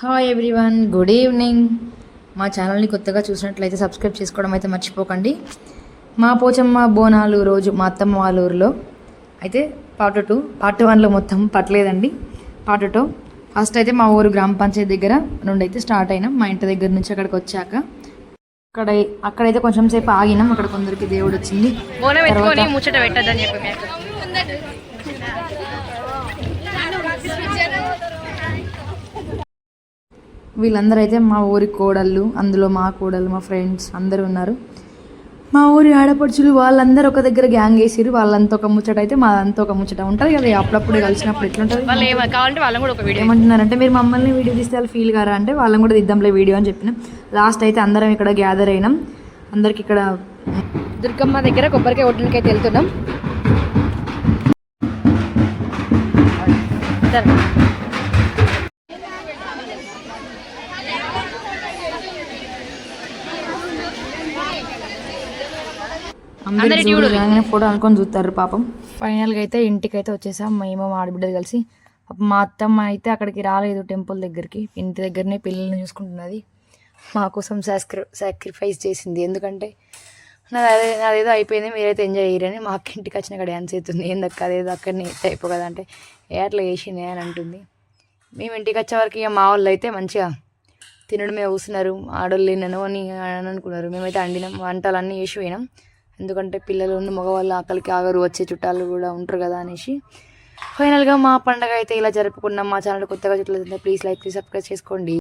Hi everyone good evening మా ఛానల్ని కొత్తగా చూసినట్లయితే సబ్స్క్రైబ్ చేసుకోవడం అయితే మర్చిపోకండి. మా పోచమ్మ బోనాలు రోజు మా అత్తమ్మ వాళ్ళ ఊరిలో. అయితే పార్ట్ టూ పార్ట్ వన్లో మొత్తం పట్టలేదండి. పార్ట్ టూ ఫస్ట్ అయితే మా ఊరు గ్రామ పంచాయతీ దగ్గర నుండి అయితే స్టార్ట్ అయినాం. మా ఇంటి దగ్గర నుంచి అక్కడికి వచ్చాక అక్కడ అక్కడైతే కొంచెం సేపు ఆగినాం. అక్కడ కొందరికి దేవుడు వచ్చింది. ముచ్చట పెట్టద్దని చెప్పి వీళ్ళందరూ అయితే మా ఊరి కోడళ్ళు అందులో మా కోడళ్ళు మా ఫ్రెండ్స్ అందరూ ఉన్నారు. మా ఊరి ఆడపడుచులు వాళ్ళందరూ ఒక దగ్గర గ్యాంగ్ వేసిరు వాళ్ళంతా ఒక ముచ్చట అయితే మాదంతా ఒక ముచ్చట ఉంటుంది కదా అప్పుడప్పుడు కలిసినప్పుడు ఎట్లుంటుంది? ఏమంటున్నారంటే మీరు మమ్మల్ని వీడియో తీస్తే వాళ్ళు ఫీల్ కారా? అంటే వాళ్ళని కూడా తీద్దాంలే వీడియో అని చెప్పిన. లాస్ట్ అయితే అందరం ఇక్కడ గ్యాదర్ అయినాం. అందరికి ఇక్కడ దుర్గమ్మ దగ్గర కొబ్బరికాయ ఒడ్డునికి అయితే వెళ్తున్నాం సరే. అందరు అందరి చూడు రాగానే ఫోటో అనుకొని చూస్తారు పాపం. ఫైనల్గా అయితే ఇంటికి అయితే వచ్చేసాం. మేము మా ఆడబిడ్డలు కలిసి. మా అత్తమ్మ అయితే అక్కడికి రాలేదు టెంపుల్ దగ్గరికి. ఇంటి దగ్గరనే పిల్లల్ని చూసుకుంటున్నది. మా కోసం సాక్రి సాక్రిఫైస్ చేసింది. ఎందుకంటే నాది అదే నాదేదో అయిపోయింది. మీరైతే ఎంజాయ్ చేయరని మా అక్క ఇంటికి వచ్చినాక డ్యాన్స్ అవుతుంది ఏందక్క అదేదో అక్కడనే అయిపో కదా అంటే. ఏ అట్లా చేసింది అని అంటుంది. మేము ఇంటికి వచ్చే వరకు ఇక మా వాళ్ళు అయితే మంచిగా తినడమే కూస్తున్నారు ఆడోళ్ళు తినను అని అని అనుకున్నారు. మేమైతే అండినాం వంటలు అన్నీ వేసి పోయినాం. ఎందుకంటే పిల్లలు ఉన్న మగవాళ్ళు ఆకలికి ఆగరు వచ్చే చుట్టాలు కూడా ఉంటారు కదా అనేసి. ఫైనల్గా మా పండగ అయితే ఇలా జరుపుకున్నాం. మా ఛానల్ కొత్తగా చుట్టూ ప్లీజ్ లైక్ సబ్స్క్రైబ్ చేసుకోండి.